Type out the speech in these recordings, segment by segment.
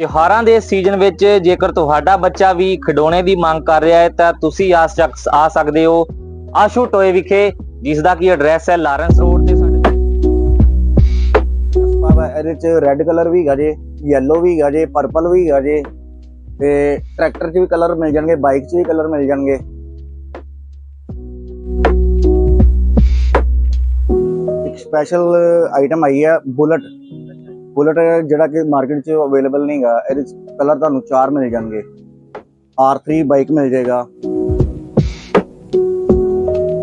ਤਿਉਹਾਰਾਂ ਦੇ ਸੀਜ਼ਨ ਵਿੱਚ ਜੇਕਰ ਤੁਹਾਡਾ ਬੱਚਾ ਵੀ ਖਿਡੌਣੇ ਦੀ ਮੰਗ ਕਰ ਰਿਹਾ ਹੈ, ਤਾਂ ਤੁਸੀਂ ਆ ਸਕਦੇ ਹੋ ਆਸ਼ੂ ਟੋਏ ਵਿਖੇ, ਜਿਸ ਦਾ ਕੀ ਐਡਰੈਸ ਹੈ ਲਾਰੈਂਸ ਰੋਡ ਤੇ ਸਾਡੇ ਬਾਬਾ, ਇਹਦੇ ਚ ਰੈੱਡ ਕਲਰ ਵੀ ਹੈਗਾ ਜੇ ਯੈਲੋ ਵੀ ਹੈਗਾ ਜੇ ਪਰਪਲ ਵੀ ਹੈਗਾ ਜੇ, ਤੇ ਟਰੈਕਟਰ 'ਚ ਵੀ ਕਲਰ ਮਿਲ ਜਾਣਗੇ ਬਾਈਕ 'ਚ ਵੀ ਕਲਰ ਮਿਲ ਜਾਣਗੇ। ਇੱਕ ਸਪੈਸ਼ਲ ਆਈਟਮ ਆਈ ਹੈ ਬੁਲਟ ਬੁਲਟ ਜਿਹੜਾ ਕਿ ਮਾਰਕੀਟ 'ਚ ਅਵੇਲੇਬਲ ਨਹੀਂ ਹੈਗਾ ਇਹਦੇ 'ਚ ਕਲਰ ਤੁਹਾਨੂੰ ਚਾਰ ਮਿਲ ਜਾਣਗੇ। R3 ਬਾਈਕ ਮਿਲ ਜਾਏਗਾ।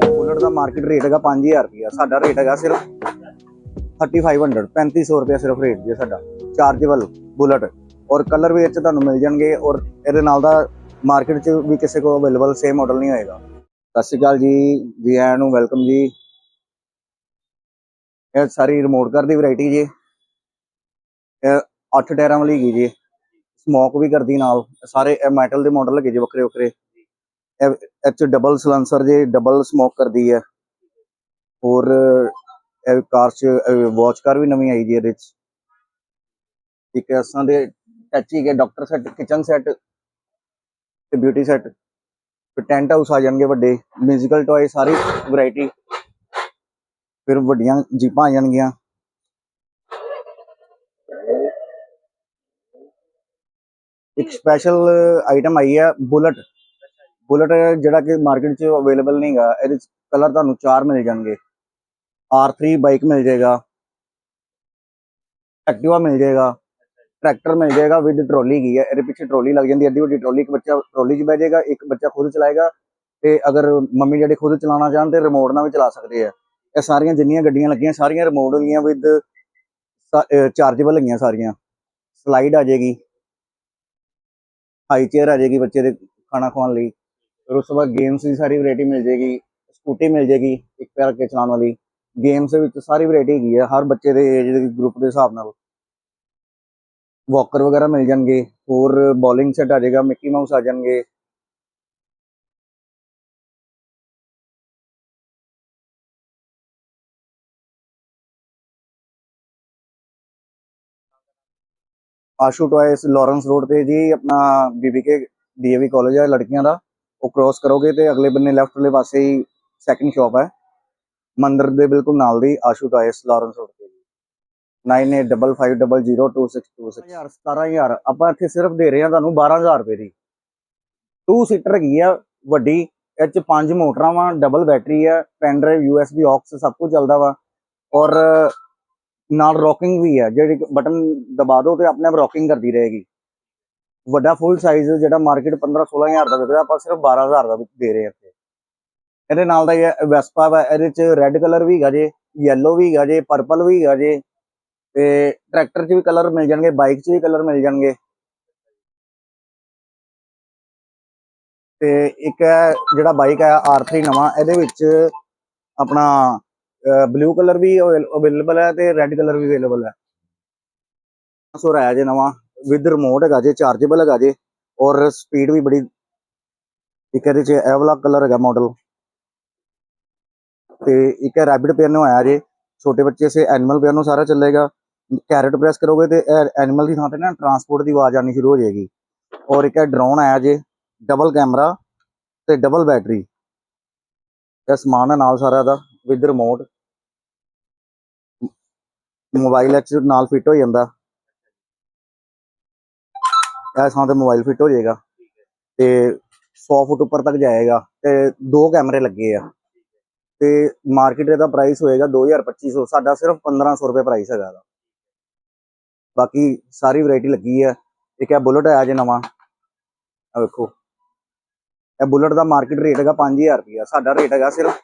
ਬੁਲਟ ਦਾ ਮਾਰਕੀਟ ਰੇਟ ਹੈਗਾ 5000 ਰੁਪਇਆ ਸਾਡਾ ਰੇਟ ਹੈਗਾ ਸਿਰਫ 3500 3500 ਰੁਪਏ ਸਿਰਫ ਰੇਟ ਜੀ ਸਾਡਾ ਚਾਰਜੇਬਲ ਬੁਲਟ। ਔਰ ਕਲਰ ਵੀ ਇਹ 'ਚ ਤੁਹਾਨੂੰ ਮਿਲ ਜਾਣਗੇ ਔਰ ਇਹਦੇ ਨਾਲ ਦਾ ਮਾਰਕੀਟ 'ਚ ਵੀ ਕਿਸੇ ਕੋਲ ਅਵੇਲੇਬਲ ਸੇਮ ਮਾਡਲ ਨਹੀਂ ਹੋਏਗਾ। ਸਤਿ ਸ਼੍ਰੀ ਅਕਾਲ ਜੀ ਜੀ ਆਇਆਂ ਨੂੰ ਵੈਲਕਮ ਜੀ। ਇਹ ਸਾਰੀ ਰਿਮੋਟ ਕਾਰ ਦੀ ਵੈਰਾਈਟੀ ਜੀ। 8 ਟਾਇਰਾਂ ਵਾਲੀ ਹੈਗੀ ਜੀ। ਸਮੋਕ ਵੀ ਕਰਦੀ ਨਾਲ। ਸਾਰੇ ਇਹ ਮੈਟਲ ਦੇ ਮਾਡਲ ਲੱਗੇ ਜੀ ਵੱਖਰੇ ਵੱਖਰੇ। ਇਹ 'ਚ ਡਬਲ ਸਲੈਂਸਰ ਜੇ ਡਬਲ ਸਮੋਕ ਕਰਦੀ ਹੈ। ਹੋਰ, ਇਹ ਕਾਰ ਚ ਵਾਚ ਕਾਰ ਵੀ ਨਵੀਂ ਆਈ ਜੀ ਇਹਦੇ ਚ। ਇੱਕ ਅਸਾਂ ਦੇ ਟੱਚੀ ਕੇ ਡਾਕਟਰ ਸੈੱਟ ਕਿਚਨ ਸੈੱਟ ਤੇ ਬਿਊਟੀ ਸੈੱਟ ਤੇ ਟੈਂਟ ਹਾਊਸ ਆ ਜਾਣਗੇ ਵੱਡੇ। ਮਿਊਜ਼ੀਕਲ ਟੌਏ ਸਾਰੀ ਵੈਰਾਈਟੀ ਫਿਰ ਵੱਡੀਆਂ ਜੀਪਾਂ ਆ ਜਾਣਗੀਆਂ। ਇੱਕ ਸਪੈਸ਼ਲ ਆਈਟਮ ਆਈ ਹੈ, ਬੁਲਟ। ਬੁਲਟ ਜਿਹੜਾ ਕਿ ਮਾਰਕੀਟ 'ਚ ਅਵੇਲੇਬਲ ਨਹੀਂ ਹੈਗਾ, ਇਹਦੇ ਚ ਕਲਰ ਤੁਹਾਨੂੰ ਚਾਰ ਮਿਲ ਜਾਣਗੇ। R3 ਬਾਈਕ ਮਿਲ ਜਾਏਗਾ। ਐਕਟਿਵਾ ਮਿਲ ਜਾਏਗਾ। ਟਰੈਕਟਰ ਮਿਲ ਜਾਏਗਾ ਵਿਦ ਟਰੋਲੀ ਗਈ ਹੈ, ਇਹਦੇ ਪਿੱਛੇ ਟਰੋਲੀ ਲੱਗ ਜਾਂਦੀ ਹੈ ਅੱਡੀ ਵੱਡੀ ਟਰੋਲੀ ਇੱਕ ਬੱਚਾ ਟਰੋਲੀ 'ਚ ਬਹਿ ਜਾਏਗਾ, ਇੱਕ ਬੱਚਾ ਖੁਦ ਚਲਾਏਗਾ ਤੇ ਅਗਰ ਮੰਮੀ ਜਿਹੜੇ ਖੁਦ ਚਲਾਉਣਾ ਚਾਹਣ ਤੇ ਰਿਮੋਟ ਨਾਲ ਵੀ ਚਲਾ ਸਕਦੇ ਆ ਇਹ ਸਾਰੀਆਂ ਜਿੰਨੀਆਂ ਗੱਡੀਆਂ ਲੱਗੀਆਂ, ਸਾਰੀਆਂ ਰਿਮੋਟ ਵਾਲੀਆਂ ਵਿਦ ਚਾਰਜੇਬਲ ਹੈਗੀਆਂ ਸਾਰੀਆਂ। ਸਲਾਈਡ ਆ ਜਾਏਗੀ। ਹਾਈ ਚੇਅਰ ਆ ਜਾਏਗੀ ਬੱਚੇ ਦੇ ਖਾਣਾ ਖਵਾਉਣ ਲਈ। ਫਿਰ ਉਸ ਤੋਂ ਬਾਅਦ ਗੇਮਸ ਦੀ ਸਾਰੀ ਵੈਰਾਈਟੀ ਮਿਲ ਜਾਏਗੀ ਸਕੂਟੀ ਮਿਲ ਜਾਏਗੀ ਇੱਕ ਪੈਰ ਕੇ ਚਲਾਉਣ ਵਾਲੀ। ਗੇਮਸ ਦੇ ਵਿੱਚ ਸਾਰੀ ਵੈਰਾਈਟੀ ਹੈਗੀ ਆ, ਹਰ ਬੱਚੇ ਦੇ ਏਜ ਦੇ ਗਰੁੱਪ ਦੇ ਹਿਸਾਬ ਨਾਲ। ਵਾਕਰ ਵਗੈਰਾ ਮਿਲ ਜਾਣਗੇ, ਹੋਰ ਬੋਲਿੰਗ ਸੈੱਟ ਆ ਜਾਏਗਾ ਮਿੱਕੀ ਮਾਊਸ ਆ ਜਾਣਗੇ। ਆਸ਼ੂ ਟॉयਸ ਲਾਰੈਂਸ ਰੋਡ ਤੇ ਜੀ, ਆਪਣਾ ਬੀਬੀਕੇ ਡੀਏਵੀ ਕਾਲਜ ਹੈ ਲੜਕੀਆਂ ਦਾ। ਉਹ ਕ੍ਰੋਸ ਕਰੋਗੇ ਤੇ ਅਗਲੇ ਬੰਨੇ ਲੈਫਟ ਵਾਲੇ ਪਾਸੇ ਹੀ ਸੈਕੰਡ ਸ਼ਾਪ ਹੈ ਮੰਦਰ ਦੇ ਬਿਲਕੁਲ ਨਾਲ ਦੀ ਆਸ਼ੂ ਟॉयਸ ਲਾਰੈਂਸ ਰੋਡ ਤੇ 9855026262 17000 ਆਪਾਂ ਇੱਥੇ ਸਿਰਫ ਦੇ ਰਹੇ ਹਾਂ ਤੁਹਾਨੂੰ 12000 ਰੁਪਏ ਦੀ। ਟੂ ਸੀਟਰ ਹੈਗੀ ਆ, ਵੱਡੀ, ਇਹ ਚ ਪੰਜ ਮੋਟਰਾਂ ਵਾ ਡਬਲ ਬੈਟਰੀ ਹੈ ਪੈਨ ਡਰਾਈਵ ਯੂਐਸਬੀ ਆਕਸ ਸਭ ਕੁਝ ਚੱਲਦਾ ਵਾ। ਔਰ ਨਾਲ ਰੌਕਿੰਗ ਵੀ ਹੈ, ਜਿਹੜੀ ਬਟਨ ਦਬਾ ਦੋ ਤੇ ਆਪਣੇ ਆਪ ਰੌਕਿੰਗ ਕਰਦੀ ਰਹੇਗੀ। ਵੱਡਾ ਫੁੱਲ ਸਾਈਜ਼ ਜਿਹੜਾ ਮਾਰਕੀਟ 15 16000 ਦਾ ਵਿਕਦਾ, ਆਪਾਂ ਸਿਰਫ 12000 ਦਾ ਦੇ ਰਹੇ ਹਾਂ ਇੱਥੇ। ਇਹਦੇ ਨਾਲ ਦਾ ਇਹ ਵੈਸਪਾ ਵਾ, ਇਹਦੇ ਚ ਰੈੱਡ ਕਲਰ ਵੀ ਹੈਗਾ ਜੇ ਯੈਲੋ ਵੀ ਹੈਗਾ ਜੇ ਪਰਪਲ ਵੀ ਹੈਗਾ ਜੇ, ਤੇ ਟਰੈਕਟਰ 'ਚ ਵੀ ਕਲਰ ਮਿਲ ਜਾਣਗੇ ਬਾਈਕ 'ਚ ਵੀ ਕਲਰ ਮਿਲ ਜਾਣਗੇ। ਤੇ ਇੱਕ ਹੈ ਜਿਹੜਾ ਬਾਈਕ ਹੈ R3 ਨਵਾਂ, ਇਹਦੇ ਵਿੱਚ ਆਪਣਾ ਬਲੂ ਕਲਰ ਵੀ ਅਵੇਲੇਬਲ ਹੈ ਤੇ ਰੈੱਡ ਕਲਰ ਵੀ ਅਵੇਲੇਬਲ ਹੈ। ਸੋ ਆਇਆ ਜੇ ਨਵਾਂ ਵਿਦ ਰਿਮੋਟ ਹੈਗਾ ਜੇ ਚਾਰਜੇਬਲ ਹੈਗਾ ਜੇ, ਔਰ ਸਪੀਡ ਵੀ ਬੜੀ ਇੱਕ ਇਹਦੇ 'ਚ ਇਹ ਵਾਲਾ ਕਲਰ ਹੈਗਾ ਮਾਡਲ ਤੇ ਇੱਕ ਹੈ ਰੈਬਿਟ ਪਿਆਨੋ ਆਇਆ ਜੇ, ਛੋਟੇ ਬੱਚੇ ਸੇ ਐਨੀਮਲ ਪਿਆਨੋ ਸਾਰਾ ਚੱਲੇਗਾ। ਕੈਰਟ ਪ੍ਰੈਸ ਕਰੋਗੇ ਤੇ ਐਨੀਮਲ ਦੀ ਥਾਂ ਤੇ ਨਾ ਟਰਾਂਸਪੋਰਟ ਦੀ ਆਵਾਜ਼ ਆਣੀ ਸ਼ੁਰੂ ਹੋ ਜਾਏਗੀ। ਔਰ ਇੱਕ ਹੈ ਡਰੋਨ ਆਇਆ ਜੇ ਡਬਲ ਕੈਮਰਾ ਤੇ ਡਬਲ ਬੈਟਰੀ ਇਹ ਸਮਾਨ ਹੈ ਨਾਲ ਸਾਰਾ ਦਾ ਵਿਦ ਰਿਮੋਟ ਮੋਬਾਈਲ ਐਚ ਨਾਲ ਫਿੱਟ ਹੋ ਜਾਂਦਾ। ਇਸ ਥਾਂ ਤੇ ਮੋਬਾਈਲ ਫਿੱਟ ਹੋ ਜਾਏਗਾ ਤੇ 100 ਫੁੱਟ ਉੱਪਰ ਤੱਕ ਜਾਏਗਾ ਤੇ ਦੋ ਕੈਮਰੇ ਲੱਗੇ ਆ। ਤੇ ਮਾਰਕੀਟ ਦਾ ਪ੍ਰਾਈਸ ਹੋਏਗਾ 2250 ਸਾਡਾ ਸਿਰਫ 1500 ਰੁਪਏ ਪ੍ਰਾਈਸ ਹੈਗਾ ਦਾ ਬਾਕੀ ਸਾਰੀ ਵੈਰਾਈਟੀ ਲੱਗੀ ਹੈ ਇੱਕ ਇਹ ਬੁਲਟ ਆਇਆ ਜੇ ਨਵਾਂ ਆ ਵੇਖੋ। ਇਹ ਬੁਲਟ ਦਾ ਮਾਰਕੀਟ ਰੇਟ ਹੈਗਾ 5000 ਰੁਪਇਆ, ਸਾਡਾ ਰੇਟ ਹੈਗਾ ਸਿਰਫ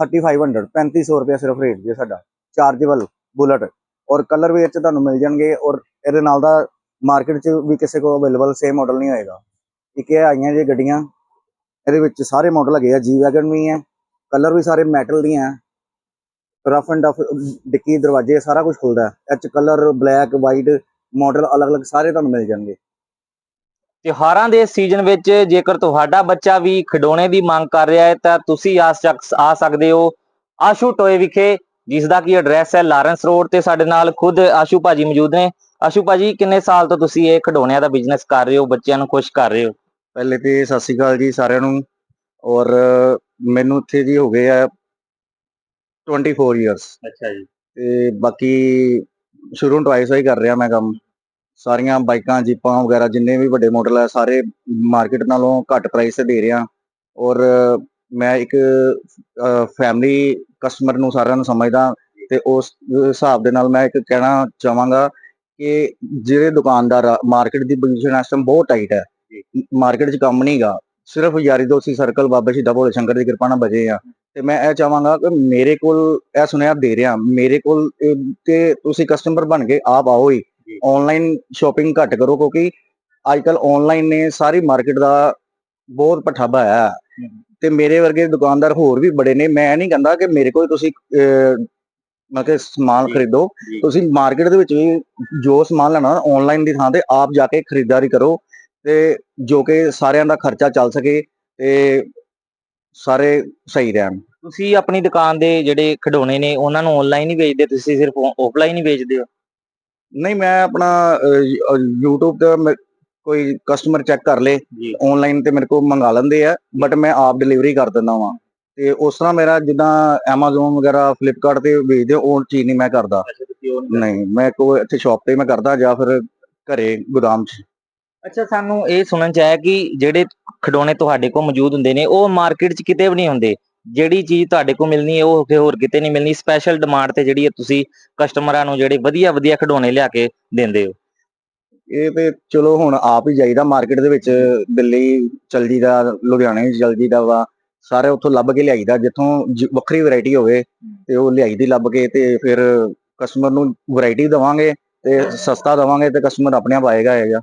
3500 3500 ਰੁਪਇਆ ਸਿਰਫ ਰੇਟ ਜੀ ਸਾਡਾ। ਚਾਰਜੇਬਲ ਬੁਲਟ ਔਰ ਕਲਰ ਵੀ ਇਹ 'ਚ ਤੁਹਾਨੂੰ ਮਿਲ ਜਾਣਗੇ ਔਰ ਇਹਦੇ ਨਾਲ ਦਾ ਮਾਰਕੀਟ 'ਚ ਵੀ ਕਿਸੇ ਕੋਲ ਅਵੇਲੇਬਲ ਸੇਮ ਮਾਡਲ ਨਹੀਂ ਹੋਏਗਾ। ਇੱਕ ਇਹ ਆਈਆਂ ਜੇ ਗੱਡੀਆਂ, ਇਹਦੇ ਵਿੱਚ ਸਾਰੇ ਮਾਡਲ ਹੈਗੇ ਆ ਜੀ ਵੈਗਨ ਵੀ ਹੈ ਕਲਰ ਵੀ ਸਾਰੇ ਮੈਟਲ ਦੀਆਂ ਰਫ ਐਂਡ ਟਫ ਡਿੱਕੀ ਦਰਵਾਜ਼ੇ ਸਾਰਾ ਕੁਝ ਖੁੱਲਦਾ ਹੈ। ਇਹ 'ਚ ਕਲਰ ਬਲੈਕ ਵਾਈਟ ਮਾਡਲ ਅਲੱਗ-ਅਲੱਗ ਸਾਰੇ ਤੁਹਾਨੂੰ ਮਿਲ ਜਾਣਗੇ। ਤਿਉਹਾਰਾਂ ਦੇ ਸੀਜ਼ਨ ਵਿੱਚ ਜੇਕਰ ਤੁਹਾਡਾ ਬੱਚਾ ਵੀ ਖਿਡੌਣੇ ਦੀ ਮੰਗ ਕਰ ਰਿਹਾ ਹੈ ਤਾਂ ਤੁਸੀਂ ਆ ਸਕ- ਆ ਸਕਦੇ ਹੋ ਆਸ਼ੂ ਟੋਏ ਵਿਖੇ ਜਿਸ ਦਾ ਕੀ ਐਡਰੈਸ ਹੈ ਲਾਰੈਂਸ ਰੋਡ ਤੇ ਸਾਡੇ ਨਾਲ ਖੁਦ ਆਸ਼ੂ ਭਾਜੀ ਮੌਜੂਦ ਨੇ। ਆਸ਼ੂ ਭਾਜੀ ਕਿੰਨੇ ਸਾਲ ਤੋਂ ਤੁਸੀਂ ਇਹ ਖਿਡੌਣਿਆਂ ਦਾ ਬਿਜ਼ਨਸ ਕਰ ਰਹੇ ਹੋ ਬੱਚਿਆਂ ਨੂੰ ਖੁਸ਼ ਕਰ ਰਹੇ ਹੋ? ਪਹਿਲੇ ਤੇ ਸਤਿ ਸ਼੍ਰੀ ਅਕਾਲ ਜੀ ਸਾਰਿਆਂ ਨੂੰ ਔਰ ਮੈਨੂੰ ਇੱਥੇ ਜੀ ਹੋ ਗਏ ਆ 24 ਇਅਰਸ ਅੱਛਾ ਜੀ। ਤੇ ਬਾਕੀ ਸ਼ੁਰੂ ਤੋਂ ਹੀ ਕਰ ਰਿਹਾ ਮੈਂ ਕੰਮ। ਸਾਰੀਆਂ ਬਾਈਕਾਂ, ਜੀਪਾਂ ਵਗੈਰਾ ਜਿੰਨੇ ਵੀ ਵੱਡੇ ਮਾਡਲ ਆ, ਸਾਰੇ ਮਾਰਕੀਟ ਨਾਲੋਂ ਘੱਟ ਪ੍ਰਾਈਸ ਤੇ ਦੇ ਰਿਹਾ। ਔਰ ਮੈਂ ਇੱਕ ਫੈਮਿਲੀ ਕਸਟਮਰ ਨੂੰ ਸਾਰਿਆਂ ਨੂੰ ਸਮਝਦਾ ਤੇ ਉਸ ਹਿਸਾਬ ਦੇ ਨਾਲ ਮੈਂ ਇੱਕ ਕਹਿਣਾ ਚਾਹਾਂਗਾ ਕਿ ਜਿਹੜੇ ਦੁਕਾਨਦਾਰ ਮਾਰਕੀਟ ਦੀ ਪੋਜੀਸ਼ਨ ਇਸ ਟਾਈਮ ਬਹੁਤ ਟਾਈਟ ਹੈ। ਮਾਰਕੀਟ 'ਚ ਕੰਮ ਨਹੀਂਗਾ ਸਿਰਫ ਯਾਰੀ ਦੋਸਤੀ ਸਰਕਲ ਬਾਬਾ ਸ਼ਹੀਦਾਂ ਭੋਲੇ ਸ਼ੰਕਰ ਦੀ ਕਿਰਪਾ ਨਾਲ ਬਜੇ ਆ। ਤੇ ਮੈਂ ਇਹ ਚਾਹਾਂਗਾ ਕਿ ਮੇਰੇ ਕੋਲ ਇਹ ਸੁਨੇਹਾ ਦੇ ਰਿਹਾ। ਮੇਰੇ ਕੋਲ ਤੇ ਤੁਸੀਂ ਕਸਟਮਰ ਬਣ ਕੇ ਆਪ ਆਓ ਹੀ। ਆਨਲਾਈਨ ਸ਼ਾਪਿੰਗ ਘੱਟ ਕਰੋ ਕਿਉਂਕਿ ਅੱਜ ਕੱਲ ਆਨਲਾਈਨ ਨੇ ਸਾਰੀ ਮਾਰਕੀਟ ਦਾ ਬਹੁਤ ਪੱਠਾ ਪਾਇਆ। ਤੇ ਮੇਰੇ ਵਰਗੇ ਦੁਕਾਨਦਾਰ ਹੋਰ ਵੀ ਬੜੇ ਨੇ। ਮੈਂ ਨਹੀਂ ਕਹਿੰਦਾ ਕਿ ਮੇਰੇ ਕੋਲ ਤੁਸੀਂ ਮਤਲਬ ਕਿ ਸਮਾਨ ਖਰੀਦੋ। ਤੁਸੀਂ ਮਾਰਕੀਟ ਦੇ ਵਿੱਚ ਵੀ ਜੋ ਸਮਾਨ ਲੈਣਾ ਆਨਲਾਈਨ ਦੀ ਥਾਂ ਤੇ ਆਪ ਜਾ ਕੇ ਖਰੀਦਦਾਰੀ ਕਰੋ ਤੇ ਜੋ ਕਿ ਸਾਰਿਆਂ ਦਾ ਖਰਚਾ ਚੱਲ ਸਕੇ ਤੇ ਸਾਰੇ ਸਹੀ ਰਹਿਣ। ਤੁਸੀਂ ਆਪਣੀ ਦੁਕਾਨ ਦੇ ਜਿਹੜੇ ਖਿਡੌਣੇ ਨੇ ਉਹਨਾਂ ਨੂੰ ਆਨਲਾਈਨ ਹੀ ਵੇਚਦੇ ਤੁਸੀਂ ਸਿਰਫ ਆਫਲਾਈਨ ਹੀ ਵੇਚਦੇ ਹੋ? ਨਹੀਂ ਮੈਂ ਆਪਣਾ ਅਹ, YouTube ਤੇ ਮੈਂ- ਕੋਈ ਕਸਟਮਰ ਚੈੱਕ ਕਰ ਲੇ ਜੀ। ਆਨਲਾਈਨ ਤੇ ਮੇਰੇ ਕੋਲ ਮੰਗਾ ਲੈਂਦੇ ਆ ਬਟ ਮੈਂ ਆਪ ਡਿਲੀਵਰੀ ਕਰ ਦਿੰਦਾ ਵਾਂ। ਤੇ ਉਸ ਤਰ੍ਹਾਂ ਮੇਰਾ ਜਿੱਦਾਂ Amazon ਵਗੈਰਾ Flipkart ਤੇ ਵੇਚਦੇ ਆ, ਉਹ ਚੀਜ਼ ਨਹੀਂ ਮੈਂ ਕਰਦਾ। ਅੱਛਾ ਤੁਸੀਂ ਉਹ ਨਹੀਂ ਮੈਂ ਕੋਈ ਇੱਥੇ ਸ਼ਾਪ ਤੇ ਮੈਂ ਕਰਦਾ ਜਾਂ ਫਿਰ ਘਰੇ ਗੋਦਾਮ 'ਚ। ਅੱਛਾ ਸਾਨੂੰ ਇਹ ਸੁਣਨ ਚ ਆਇਆ ਕਿ ਜਿਹੜੇ ਖਿਡੌਣੇ ਤੁਹਾਡੇ ਕੋਲ ਮੌਜੂਦ ਹੁੰਦੇ ਨੇ ਉਹ ਮਾਰਕੀਟ 'ਚ ਕਿਤੇ ਵੀ ਨਹੀਂ ਹੁੰਦੇ। ਜਿਹੜੀ ਚੀਜ਼ ਤੁਹਾਡੇ ਕੋਲ ਮਿਲਣੀ ਹੈ ਉਹ ਕਿਸੇ ਹੋਰ ਕਿਤੇ ਨਹੀਂ ਮਿਲਣੀ। ਸਪੈਸ਼ਲ ਡਿਮਾਂਡ ਤੇ ਜਿਹੜੀ ਹੈ ਤੁਸੀਂ ਕਸਟਮਰਾਂ ਨੂੰ ਜਿਹੜੇ ਵਧੀਆ ਵਧੀਆ ਖਿਡੌਣੇ ਲਿਆ ਕੇ ਦਿੰਦੇ ਹੋ। ਇਹ ਤੇ ਚਲੋ ਹੁਣ ਆਪ ਹੀ ਜਾਈਦਾ ਮਾਰਕੀਟ ਦੇ ਵਿੱਚ ਦਿੱਲੀ ਚਲ ਜੀਦਾ ਲੁਧਿਆਣੇ ਚਲ ਜੀਦਾ ਵਾ। ਸਾਰੇ ਉੱਥੋਂ ਲੱਭ ਕੇ ਲਿਆਈਦਾ ਜਿੱਥੋਂ ਵੱਖਰੀ ਵੈਰਾਈਟੀ ਹੋਵੇ ਤੇ ਉਹ ਲਿਆਈਦੀ ਲੱਭ ਕੇ ਤੇ ਫਿਰ ਕਸਟਮਰ ਨੂੰ ਵੈਰਾਈਟੀ ਦਵਾਂਗੇ ਤੇ ਸਸਤਾ ਦਵਾਂਗੇ ਤੇ ਕਸਟਮਰ ਆਪਣੇ ਆਪ ਆਏਗਾ ਆਏਗਾ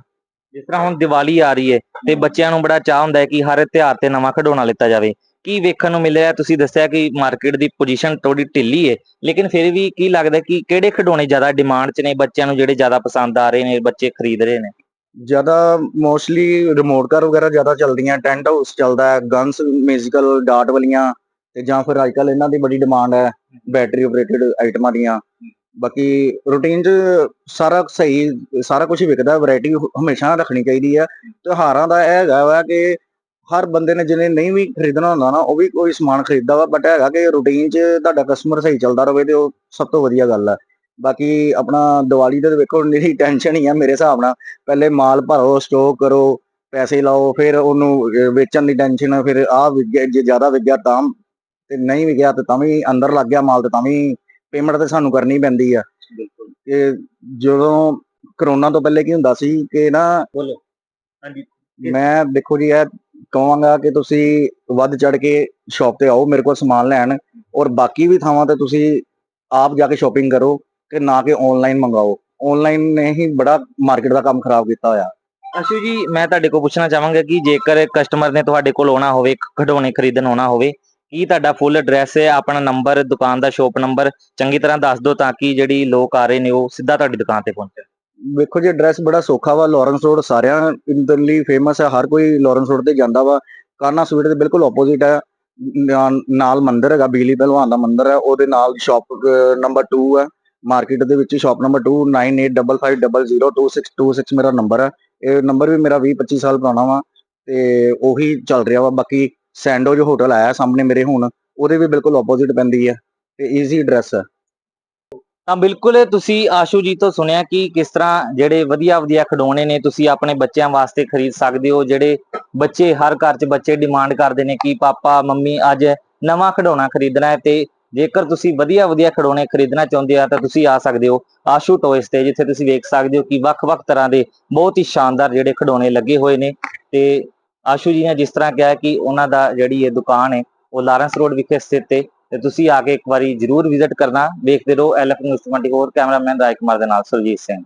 ਜਿਸ ਤਰ੍ਹਾਂ ਹੁਣ ਦੀਵਾਲੀ ਆ ਰਹੀ ਹੈ ਤੇ ਬੱਚਿਆਂ ਨੂੰ ਬੜਾ ਚਾਹ ਹੁੰਦਾ ਹੈ ਕਿ ਹਰ ਤਿਉਹਾਰ ਤੇ ਨਵਾਂ ਖਿਡੌਣਾ ਲਿੱਤਾ ਜਾਵੇ। ਕੀ ਵੇਖਣ ਨੂੰ ਮਿਲਿਆ ਤੁਸੀਂ ਦੱਸਿਆ ਕਿ ਮਾਰਕੀਟ ਦੀ ਪੋਜੀਸ਼ਨ ਥੋੜੀ ਢਿੱਲੀ ਹੈ ਲੇਕਿਨ ਫਿਰ ਵੀ ਕੀ ਲੱਗਦਾ ਕਿ ਕਿਹੜੇ ਖਿਡੌਣੇ ਜ਼ਿਆਦਾ ਡਿਮਾਂਡ 'ਚ ਨੇ, ਬੱਚਿਆਂ ਨੂੰ ਜਿਹੜੇ ਜ਼ਿਆਦਾ ਪਸੰਦ ਆ ਰਹੇ ਨੇ, ਬੱਚੇ ਖਰੀਦ ਰਹੇ ਨੇ? ਜ਼ਿਆਦਾ ਮੋਸਟਲੀ ਰਿਮੋਟ ਕਾਰ ਵਗੈਰਾ ਜ਼ਿਆਦਾ ਚੱਲਦੀਆਂ ਟੈਂਟ ਹਾਊਸ ਚੱਲਦਾ ਹੈ ਗਨਸ ਮਿਊਜ਼ੀਕਲ ਡਾਟ ਵਾਲੀਆਂ, ਤੇ ਜਾਂ ਫਿਰ ਅੱਜਕੱਲ ਇਹਨਾਂ ਦੀ ਬੜੀ ਡਿਮਾਂਡ ਹੈ ਬੈਟਰੀ ਆਪਰੇਟਡ ਆਈਟਮਾਂ ਦੀਆਂ। ਬਾਕੀ ਰੂਟੀਨ 'ਚ ਸਾਰਾ ਸਹੀ, ਸਾਰਾ ਕੁਝ ਵਿਕਦਾ ਵੈਰਾਈਟੀ ਹਮੇਸ਼ਾ ਰੱਖਣੀ ਚਾਹੀਦੀ ਹੈ। ਤਿਉਹਾਰਾਂ ਦਾ ਇਹ ਹੈਗਾ ਵਾ ਕਿ ਹਰ ਬੰਦੇ ਨੇ ਜਿਹਨੇ ਨਹੀਂ ਵੀ ਖਰੀਦਣਾ ਹੁੰਦਾ ਨਾ ਉਹ ਵੀ ਕੋਈ ਸਮਾਨ ਖਰੀਦਦਾ ਵਾ ਬਟ ਹੈਗਾ ਕਿ ਰੂਟੀਨ 'ਚ ਤੁਹਾਡਾ ਕਸਟਮਰ ਸਹੀ ਚੱਲਦਾ ਰਵੇ ਤੇ ਉਹ ਸਭ ਤੋਂ ਵਧੀਆ ਗੱਲ ਹੈ ਬਾਕੀ ਆਪਣਾ ਦੀਵਾਲੀ ਤੇ ਤਾਂ ਵੇਖੋ ਨਿਹਰੀ ਟੈਨਸ਼ਨ ਹੀ ਆ ਮੇਰੇ ਹਿਸਾਬ ਨਾਲ ਪਹਿਲੇ ਮਾਲ ਭਰੋ ਸਟੋਕ ਕਰੋ ਪੈਸੇ ਲਾਓ ਫਿਰ ਉਹਨੂੰ ਵੇਚਣ ਦੀ ਟੈਨਸ਼ਨ ਫਿਰ ਆਹ ਵਿਕ ਗਿਆ ਜੇ ਜ਼ਿਆਦਾ ਵਿਕ ਗਿਆ ਤਾਂ ਤੇ ਨਹੀਂ ਵਿਕਿਆ ਤੇ ਤਾਂ ਵੀ ਅੰਦਰ ਲੱਗ ਗਿਆ ਮਾਲ ਤੇ ਤਾਂ ਵੀ ਪੇਮੈਂਟ ਤੇ ਸਾਨੂੰ ਕਰਨੀ ਪੈਂਦੀ ਆ। ਬਿਲਕੁਲ। ਕਿ ਜਦੋਂ ਕਰੋਨਾ ਤੋਂ ਪਹਿਲੇ ਕੀ ਹੁੰਦਾ ਸੀ ਕਿ ਨਾ ਹਾਂਜੀ। ਮੈਂ ਦੇਖੋ ਜੀ ਇਹ ਕਹਾਂਗਾ ਕਿ ਤੁਸੀਂ ਵੱਧ ਚੜ ਕੇ ਸ਼ਾਪ ਤੇ ਆਓ, ਮੇਰੇ ਕੋਲ ਸਮਾਨ ਲੈਣ ਔਰ ਬਾਕੀ ਵੀ ਥਾਵਾਂ ਤੇ ਤੁਸੀਂ ਆਪ ਜਾ ਕੇ ਸ਼ਾਪਿੰਗ ਕਰੋ ਕਿ ਨਾ ਕਿ ਆਨਲਾਈਨ ਮੰਗਾਓ ਆਨਲਾਈਨ ਨੇ ਹੀ ਬੜਾ ਮਾਰਕੀਟ ਦਾ ਕੰਮ ਖਰਾਬ ਕੀਤਾ ਹੋਇਆ। ਅਸ਼ੂ ਜੀ, ਮੈਂ ਤੁਹਾਡੇ ਕੋਲ ਪੁੱਛਣਾ ਚਾਹਾਂਗਾ ਕਿ ਜੇਕਰ ਕਸਟਮਰ ਨੇ ਤੁਹਾਡੇ ਕੋਲ ਆਉਣਾ ਹੋਵੇ ਖਿਡੌਣੇ ਖਰੀਦਣ ਆਉਣਾ ਹੋਵੇ, ਕੀ ਤੁਹਾਡਾ ਫੁੱਲ ਐਡਰੈਸ ਹੈ ਆਪਣਾ ਨੰਬਰ ਦੁਕਾਨ ਦਾ ਸ਼ੋਪ ਨੰਬਰ ਚੰਗੀ ਤਰ੍ਹਾਂ ਦੱਸ ਦਿਓ ਤਾਂ ਕਿ ਜਿਹੜੀ ਲੋਕ ਆ ਰਹੇ ਨੇ ਉਹ ਸਿੱਧਾ ਤੁਹਾਡੀ ਦੁਕਾਨ ਤੇ ਪਹੁੰਚਣ। ਵੇਖੋ ਜੀ ਐਡਰੈਸ ਬੜਾ ਸੌਖਾ ਵਾ ਲਾਰੈਂਸ ਰੋਡ ਸਾਰਿਆਂ ਦੇ ਲਈ ਫੇਮਸ ਹੈ, ਹਰ ਕੋਈ ਲਾਰੈਂਸ ਰੋਡ ਤੇ ਜਾਂਦਾ ਵਾ। ਕਾਨਾ ਸਵੀਟ ਦੇ ਬਿਲਕੁਲ ਆਪੋਜ਼ਿਟ ਹੈ। ਨਾਲ- ਮੰਦਿਰ ਹੈਗਾ, ਬਿਜਲੀ ਪਹਿਲਵਾਨ ਦਾ ਮੰਦਿਰ ਹੈ, ਉਹਦੇ ਨਾਲ ਸ਼ਾਪ ਨੰਬਰ 2 ਹੈ। ਮਾਰਕੀਟ ਦੇ ਵਿੱਚ ਸ਼ਾਪ ਨੰਬਰ 2 9855002626 ਮੇਰਾ ਨੰਬਰ ਹੈ। ਇਹ ਨੰਬਰ ਵੀ ਮੇਰਾ 20 25 ਸਾਲ ਪੁਰਾਣਾ ਵਾ, ਤੇ ਉਹੀ ਚੱਲ ਰਿਹਾ ਵਾ। ਬਾਕੀ ਸੈਂਡੋਜ ਹੋਟਲ ਆਇਆ ਸਾਹਮਣੇ ਮੇਰੇ ਹੁਣ, ਉਹਦੇ ਵੀ ਬਿਲਕੁਲ ਆਪੋਜ਼ਿਟ ਪੈਂਦੀ ਹੈ, ਤੇ ਈਜ਼ੀ ਐਡਰੈਸ ਹੈ। ਤਾਂ ਬਿਲਕੁਲ ਤੁਸੀਂ ਆਸ਼ੂ ਜੀ ਤੋਂ ਸੁਣਿਆ ਕਿ ਕਿਸ ਤਰ੍ਹਾਂ ਜਿਹੜੇ ਵਧੀਆ ਵਧੀਆ ਖਿਡੌਣੇ ਨੇ ਤੁਸੀਂ ਆਪਣੇ ਬੱਚਿਆਂ ਵਾਸਤੇ ਖਰੀਦ ਸਕਦੇ ਹੋ, ਜਿਹੜੇ ਬੱਚੇ ਹਰ ਘਰ 'ਚ ਬੱਚੇ ਡਿਮਾਂਡ ਕਰਦੇ ਨੇ ਕਿ ਪਾਪਾ, ਮੰਮੀ ਅੱਜ ਨਵਾਂ ਖਿਡੌਣਾ ਖਰੀਦਣਾ ਹੈ ਤੇ ਜੇਕਰ ਤੁਸੀਂ ਵਧੀਆ ਵਧੀਆ ਖਿਡੌਣੇ ਖਰੀਦਣਾ ਚਾਹੁੰਦੇ ਆ ਤਾਂ ਤੁਸੀਂ ਆ ਸਕਦੇ ਹੋ ਆਸ਼ੂ ਟੋਇਸ ਤੇ, ਜਿੱਥੇ ਤੁਸੀਂ ਵੇਖ ਸਕਦੇ ਹੋ ਕਿ ਵੱਖ-ਵੱਖ ਤਰ੍ਹਾਂ ਦੇ ਬਹੁਤ ਹੀ ਸ਼ਾਨਦਾਰ ਜਿਹੜੇ ਖਿਡੌਣੇ ਲੱਗੇ ਹੋਏ ਨੇ ਤੇ ਆਸ਼ੂ ਜੀ ਨੇ ਜਿਸ ਤਰ੍ਹਾਂ ਕਿਹਾ ਕਿ ਉਹਨਾਂ ਦਾ ਜਿਹੜੀ ਇਹ ਦੁਕਾਨ ਹੈ ਉਹ ਲਾਰੈਂਸ ਰੋਡ ਵਿਖੇ ਸਥਿਤ ਹੈ। ਤੇ ਤੁਸੀਂ ਆ ਕੇ ਇੱਕ ਵਾਰੀ ਜਰੂਰ ਵਿਜ਼ਿਟ ਕਰਨਾ, ਦੇਖਦੇ ਰਹੋ LF news 24 cameraman Raj Kumar ਦੇ ਨਾਲ, ਸੁਰਜੀਤ ਸਿੰਘ।